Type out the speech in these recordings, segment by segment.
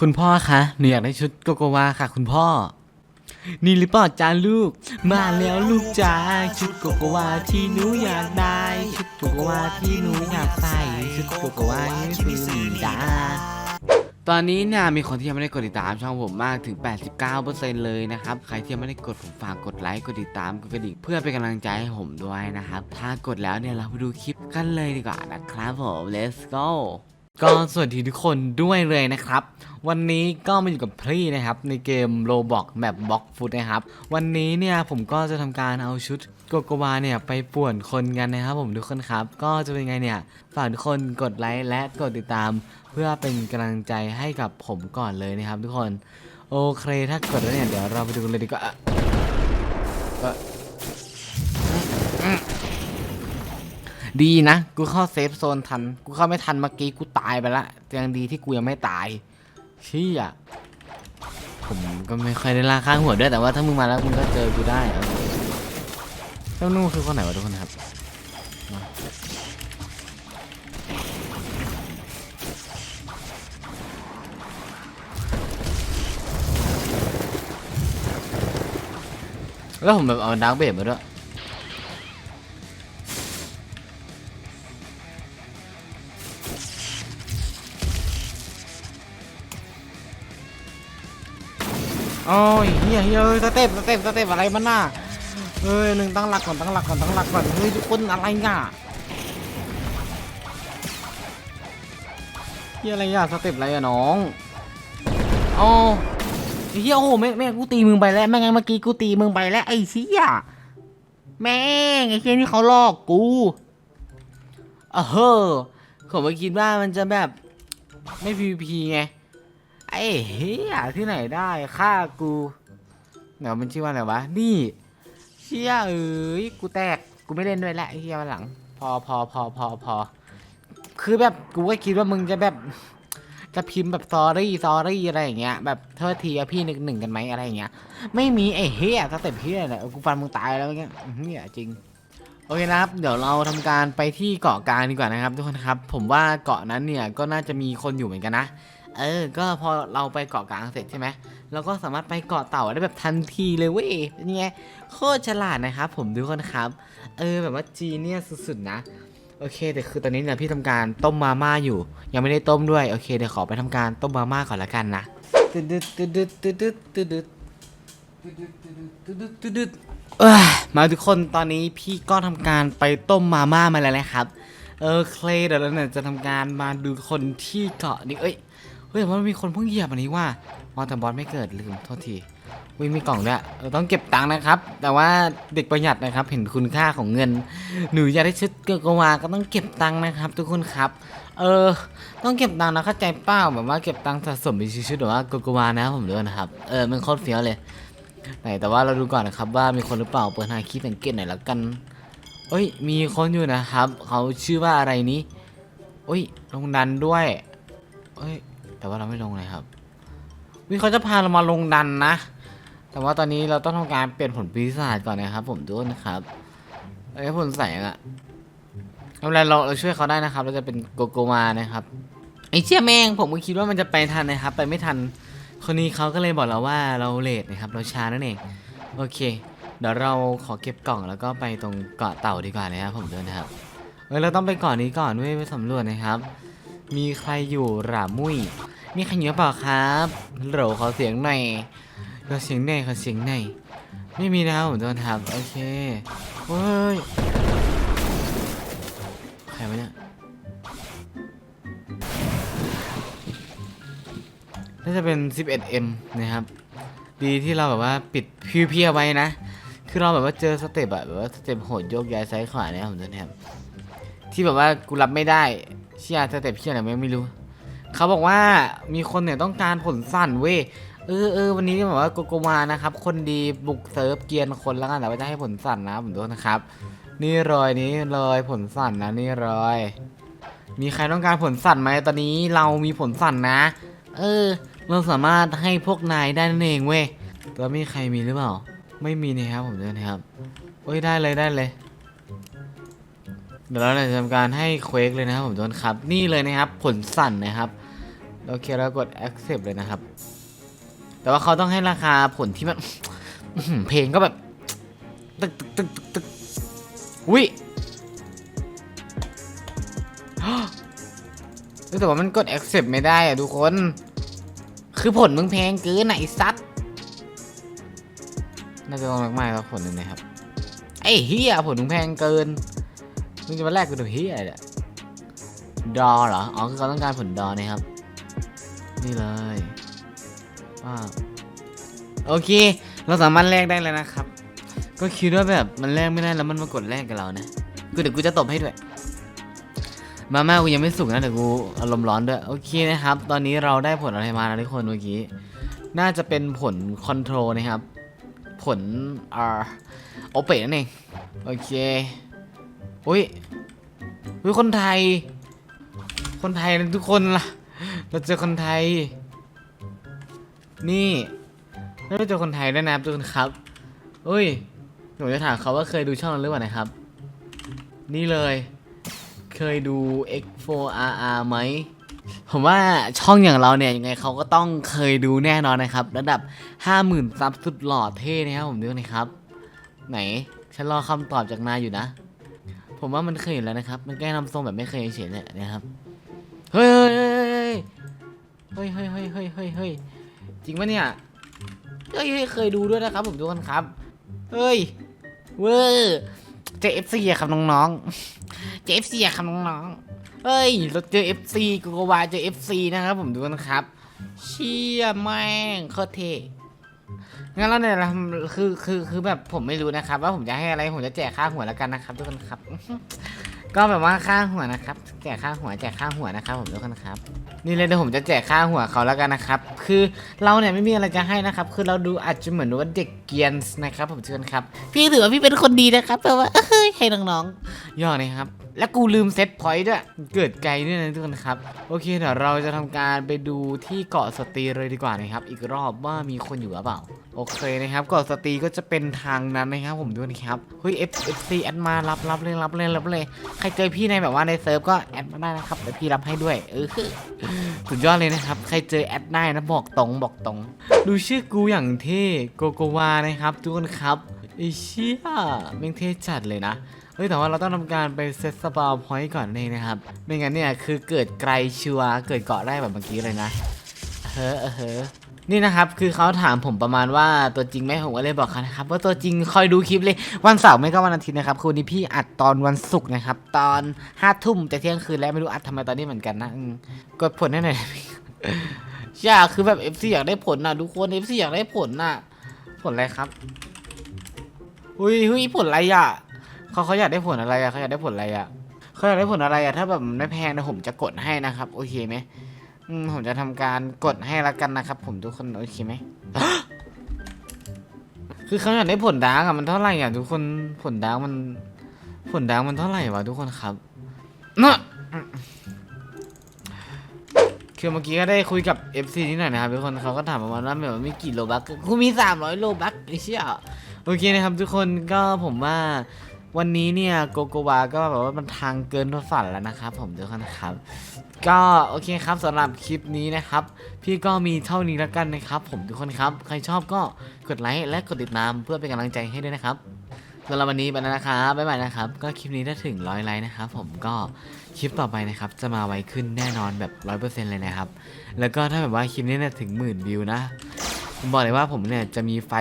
คุณพ่อคะหนูอยากได้ชุดโกโกวาค่ะ คุณพ่อ นี่หรือเปล่าจ้าลูก มาแล้วลูกจ้าชุดโกโกวาที่หนูอยากได้ ชุดโกโกวาที่หนูอยากใส่ชุดโกโกวานี่คือหมีจ้าตอนนี้เนี่ยมีคนที่ยังไม่ได้กดติดตามช่องผมมากถึง 89%เลยนะครับ ใครที่ยังไม่ได้กดผมฝากกดไลค์กดติดตามกดกระดิ่งเพื่อเป็นกำลังใจให้ผมด้วยนะครับ ถ้ากดแล้วเนี่ยเราไปดูคลิปกันเลยดีกว่านะครับผม let's go ก็สวัสดีทุกคนด้วยเลยนะครับ วันนี้ก็มาอยู่กับพรี่นะครับในเกม Roblox Map Box Food นะครับ วันนี้เนี่ยผมก็จะทำการเอาชุดโกโกวาเนี่ยไปป่วนคนกันนะครับผมทุกคนครับ ก็จะเป็นไงเนี่ยฝากทุกคนกดไลค์และกดติดตาม เพื่อเป็นกำลังใจให้กับผมก่อนเลยนะครับ ทุกคน โอเคถ้ากดแล้วเนี่ยเดี๋ยวเราไปดูกันเลยดีกว่าเอ่ออืม ดีนะ กูเข้าเซฟโซนทัน กูเข้าไม่ทันเมื่อกี้กูตายไปละยังดีที่กูยังไม่ตายเชี่ยผมก็ไม่ค่อยได้ล่าข้างหัวด้วยแต่ว่าถ้ามึงมาแล้วมึงก็เจอกูได้เอาเจ้านู่นคือคนไหนวะทุกคนครับแล้วผมแบบเอาดาร์กเบดมาด้วย โอ้ยเฮียเฮียเฮ้สเต็ปสเต็ปสเต็ปอะไรมันน่ะเฮ้ยหนึ่งตั้งหลักก่อนตั้งหลักก่อนตั้งหลักก่อนเฮ้ยทุกคนอะไรง่ะเฮียอะไรอะสเต็ปอะไรอะน้องอ๋อเฮียโอ้แม่แม่กูตีมึงไปแล้วแม่งนเมื่อกี้กูตีมึงไปแล้วไอ้เชี่ยแม่งไอ้เชี่ยนี่เขาลอกกูเออเฮ้อผมไม่คิดว่ามันจะแบบไม่ PVP ไง ไอ้เฮียที่ไหนได้ฆ่ากูเดี๋ยวมันชื่อว่าอะไรวะ นี่ เชี่ยเอ้ยกูแตก กูไม่เล่นด้วยและไอ้เฮียวันหลัง พอพอพอพอพอ คือแบบกูก็คิดว่ามึงจะแบบ จะพิมพ์แบบซอรี่ซอรี่อะไรอย่างเงี้ย แบบเท่าทีอะพี่หนึ่งหนึ่งกันไหมอะไรอย่างเงี้ย ไม่มีไอ้เฮียสเต็ปเฮียเลยกูฟันมึงตายแล้วเงี้ยเฮียจริงโอเคนะครับ เดี๋ยวเราทำการไปที่เกาะกลางดีกว่านะครับ ทุกคนครับ ผมว่าเกาะนั้นเนี่ยก็น่าจะมีคนอยู่เหมือนกันนะ เออ ก็พอเราไปเกาะกลางเสร็จใช่ไหมเราก็สามารถไปเกาะเต่าได้แบบทันทีเลยเว้ยเป็นไงโคตรฉลาดนะครับผมทุกคนครับ เออแบบว่าจีเนี่ยสุดๆนะโอเคแต่คือตอนนี้เนี่ยพี่ทำการต้มมาม่าอยู่ ยังไม่ได้ต้มด้วยโอเคเดี๋ยวขอไปทำการต้มมาม่าก่อนละกันนะตึ๊ดตึ๊ดตึ๊ดตึ๊ดตึ๊ดตึ๊ดตึ๊ดตึ๊ดตึ๊ดตืดตืดมาทุกคนตอนนี้พี่ก็ทำการไปต้มมาม่ามาแล้วนะครับ เออเคลเดี๋ยวเราเนี่ยจะทำการมาดูคนที่เกาะนี่เอ้ย ฮ้ยแต่ว่ามีคนเพิ่งเหยียบอันนี้ว่าว่าแต่บอสไม่เกิดลืมโทษทีวิ่งมีกล่องด้วยเราต้องเก็บตังค์นะครับ แต่ว่าเด็กประหยัดนะครับ เห็นคุณค่าของเงิน หนูอยากได้ชุดเกกวาก็ต้องเก็บตังค์นะครับ ทุกคนครับ เออ ต้องเก็บตังค์นะเข้าใจเป้าแบบว่าเก็บตังค์สะสมเป็นชุดๆหรือว่าเกกวานะผมด้วยนะครับ เออมันโคตรเฟี้ยวเลยไหนแต่ว่าเราดูก่อนนะครับ ว่ามีคนหรือเปล่าเปิดหาคีย์สังเกตหน่อยละกันเอ้ย มีคนอยู่นะครับ เขาชื่อว่าอะไรนี้เอ้ยลงดันด้วยเอ้ย แต่ว่าเราไม่ลงเลยครับวิเขาจะพาเรามาลงดันนะ แต่ว่าตอนนี้เราต้องทำการเปลี่ยนผลปีศาจก่อนนะครับ ผมด้วยนะครับเอ้ผลแสงอะทำไรเราเราช่วยเขาได้นะครับ เราจะเป็นโกโกมานะครับไอ้เชี่ยแม่งผมก็คิดว่ามันจะไปทันนะครับ ไปไม่ทันคนนี้เขาก็เลยบอกเราว่าเราเลทนะครับ เราช้านั่นเองโอเค เดี๋ยวเราขอเก็บกล่องแล้วก็ไปตรงเกาะเต่าดีกว่านะครับผมด้วยนะครับเออเราต้องไปเกาะนี้ก่อนด้วยไปสำรวจนะครับ มีใครอยู่หรามุ้ยมีใครอยู่เปล่าครับโหลขอเสียงหน่อยขอเสียงหน่อยขอเสียงหน่อยไม่มีนะครับผมโดนทับโอเคเฮ้ยใครวะเนี่ยน่าจะเป็น 11M นะครับ ดีที่เราแบบว่าปิดพิวเพียไว้นะ คือเราแบบว่าเจอสเต็ปอะแบบว่าสเต็ปโหดโยกย้ายซ้ายขวาเนี่ยผมโดนแทบที่แบบว่ากูรับไม่ได้ เชี่ยสเต็ปเชี่ยอะไรไม่ไม่รู้ เขาบอกว่ามีคนเนี่ยต้องการผลสั่นเว้ยเออเออวันนี้แบบว่าโกโกมานะครับ คนดีบุกเซิร์ฟเกียนคนแล้วกันแต่ว่าจะให้ผลสั่นนะผมดูนะครับ นี่รอยนี้รอยผลสั่นนะนี่รอย มีใครต้องการผลสั่นไหมตอนนี้เรามีผลสั่นนะ เออ เราสามารถให้พวกนายได้นั่นเองเว้ยแล้วมีใครมีหรือเปล่า ไม่มีนะครับผมดูนะครับโอ้ยได้เลยได้เลย เดี๋ยวเราจะทำการให้เควกเลยนะครับผมโดนครับ นี่เลยนะครับ ผลสั่นนะครับโอเคเรากด accept เลยนะครับ แต่ว่าเขาต้องให้ราคาผลที่มันเพลงก็แบบ ตึกตึกตึกตึกตึกอุ้ยเฮ้ยแต่ว่ามันกด accept ไม่ได้อะทุกคน คือผลมึงแพงเกินไหนซัดน่าจะต้องมากมากแล้วผลนึ่งนะครับ ไอ้เฮียผลมึงแพงเกิน มึงจะมาแลกกูตัวเฮียอะไรเนี่ยดอเหรอ อ๋อคือเขาต้องการผลดอนะครับ นี่เลยว้าโอเค เราสามารถแลกได้แล้วนะครับ ก็คิดว่าแบบมันแลกไม่ได้แล้วมันมากดแลกกับเรานะ กูเดี๋ยวกูจะตบให้ด้วย มาม่ากูยังไม่สุกนะเดี๋ยวกูอารมณ์ร้อนด้วย โอเคนะครับ ตอนนี้เราได้ผลอะไรมาแล้วทุกคนเมื่อกี้ น่าจะเป็นผลคอนโทรลนะครับ ผลอ่าโอเปนั่นเอง โอเค อุ้ยอุ้ยคนไทย คนไทยนะทุกคนล่ะ เราเจอคนไทย นี่เราเจอคนไทยด้นะครับทุกคนครับอุ้ยหนูจะถามเขาว่าเคยดูช่องเราหรือเปล่านะครับ นี่เลย เคยดู X4RR ไหมผมว่าช่องอย่างเราเนี่ยยังไงเขาก็ต้องเคยดูแน่นอนนะครับ ระดับ 50,000ซับสุดหล่อเท่นะครับผมดูนะครับ ไหน ฉันรอคำตอบจากนายอยู่นะ ผมว่ามันเคยอยู่แล้วนะครับ มันแก้งทำทรงแบบไม่เคยเฉยเลยนะครับ เฮ้ยเฮ้ยเฮ้ยเฮ้ยเฮ้ยเฮ้ยเฮ้ยจริงปะเนี่ย เฮ้ยเคยดูด้วยนะครับ ผมดูกันครับ เฮ้ย เว้อเจอเอฟซีครับน้องๆ เจอเอฟซีครับน้องๆ เฮ้ย เราเจอเอฟซีกูกวาเจอเอฟซีนะครับ ผมดูกันครับ เชี่ยแม่งโคตรเท่ งั้นแล้วเนี่ยเราคือคือคือแบบผมไม่รู้นะครับ ว่าผมจะให้อะไรผมจะแจกค่าหัวแล้วกันนะครับ ทุกคนครับ ก็แบบว่าค่าหัวนะครับ แจกค่าหัวแจกค่าหัวนะครับ ผมทุกคนครับ นี่เลยเดี๋ยวผมจะแจกค่าหัวเขาแล้วกันนะครับ คือเราเนี่ยไม่มีอะไรจะให้นะครับ คือเราดูอาจจะเหมือนว่าเด็กเกียนนะครับ ผมทุกคนครับ พี่ถือว่าพี่เป็นคนดีนะครับแปลว่าเฮ้ยให้น้องๆย่อนะครับ และกูลืมเซตพอยต์ด้วย เกิดไกลด้วยนะทุกคนครับ โอเคเดี๋ยวเราจะทำการไปดูที่เกาะสตีเลยดีกว่านะครับ อีกรอบว่ามีคนอยู่หรือเปล่า โอเคนะครับ เกาะสตีก็จะเป็นทางนั้นนะครับ ผมดูนะครับ เฮ้ย F F C แอดมารับรับเลยรับเลยรับเลย ใครเจอพี่ในแบบว่าในเซิร์ฟก็แอดมาได้นะครับเดี๋ยวพี่รับให้ด้วย เออสุดยอดเลยนะครับ ใครเจอแอดได้นะบอกตรงบอกตรง ดูชื่อกูอย่างเท่โกโกวานะครับทุกคนครับไอเชี่ยแม่งเท่จัดเลยนะ เฮ้ยแต่ว่าเราต้องทำการไปเซตสปาวพอยต์ก่อนนี่นะครับ ไม่งั้นเนี่ยคือเกิดไกลชัวร์เกิดเกาะได้แบบเมื่อกี้เลยนะเฮ้อเฮ้อนี่นะครับคือเขาถามผมประมาณว่าตัวจริงไหมผมก็เลยบอกเขานะครับว่าตัวจริงคอยดูคลิปเลยวันเสาร์ไม่ก็วันอาทิตย์นะครับคืนนี้พี่อัดตอนวันศุกร์นะครับ ตอนห้าทุ่มแต่เที่ยงคืนแล้วไม่รู้อัดทำไมตอนนี้เหมือนกันนะกดผลให้หน่อยใช่คือแบบ FC อยากได้ผลนะทุกคน FC อยากได้ผลนะผลอะไรครับอุ้ยอุ้ยผลอะไรอะ เขาเขาอยากได้ผลอะไรอะเขาอยากได้ผลอะไรอะเขาอยากได้ผลอะไรอะถ้าแบบมันไม่แพงนะผมจะกดให้นะครับโอเคไหมอืมผมจะทำการกดให้ละกันนะครับผมทุกคนโอเคไหม คือเขาอยากได้ผลดาร์กอะมันเท่าไหร่อะทุกคนผลดาร์กมัน ผลดาร์กมันเท่าไหร่วะทุกคนครับเนาะคือเมื่อกี้ก็ได้คุยกับ FC นิดหน่อยนะครับทุกคนเขาก็ถามประมาณว่าแบบว่ามีกี่โลบัคกูมี 300 โลบัคไอ้เชี่ยโอเคนะครับทุกคนก็ผมว่า วันนี้เนี่ยโกโกวาก็แบบว่ามันทางเกินฝันแล้วนะครับ ผมทุกคนครับ ก็โอเคครับสำหรับคลิปนี้นะครับ พี่ก็มีเท่านี้แล้วกันนะครับ ผมทุกคนครับ ใครชอบก็กดไลค์และกดติดตามเพื่อเป็นกำลังใจให้ด้วยนะครับสำหรับวันนี้ไปแล้วนะครับบ๊ายบายนะครับ ก็คลิปนี้ถ้าถึงร้อยไลค์นะครับผมก็คลิปต่อไปนะครับ จะมาไวขึ้นแน่นอนแบบร้อยเปอร์เซ็นต์เลยนะครับ แล้วก็ถ้าแบบว่าคลิปนี้เนี่ยถึงหมื่นวิวนะ ผมบอกเลยว่าผมเนี่ยจะมีไฟ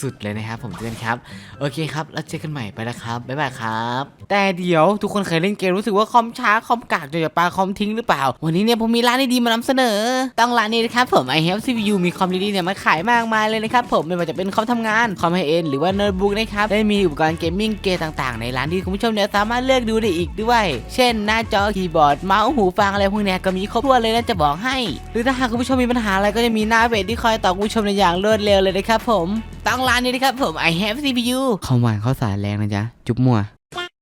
สุดๆเลยนะครับ ผมเพื่อนครับ โอเคครับ แล้วเจอกันใหม่ไปแล้วครับ บ๊ายบายครับ แต่เดี๋ยวทุกคนเคยเล่นเกมรู้สึกว่าคอมช้าคอมกากจนจะปาคอมทิ้งหรือเปล่า วันนี้เนี่ยผมมีร้านดีๆมานำเสนอ ต้องร้านนี้นะครับผม i have CPU มีคอมดีๆเนี่ยมาขายมากมายเลยนะครับผมไม่ว่าจะเป็นคอมทำงานคอมไฮเอ็นหรือว่าโน้ตบุ๊กนะครับได้มีอุปกรณ์เกมมิ่งเกมต่างๆ ในร้านที่คุณผู้ชมเนี่ยสามารถเลือกดูได้อีกด้วย เช่น หน้าจอคีย์บอร์ดเมาส์หูฟังอะไรพวกเนี้ยก็มีครบถ้วนเลยนะจะบอกให้ หรือถ้าหากคุณผู้ชมมีปัญหาอะไรก็จะมีหน้าเพจที่คอยตอบคุณผู้ชมในอย่างรวดเร็วเลยนะครับผม ต้องร้านนี้นะครับผม i have CPU คอมหวานข้าวสารแรงนะจ๊ะ จุ๊บมัว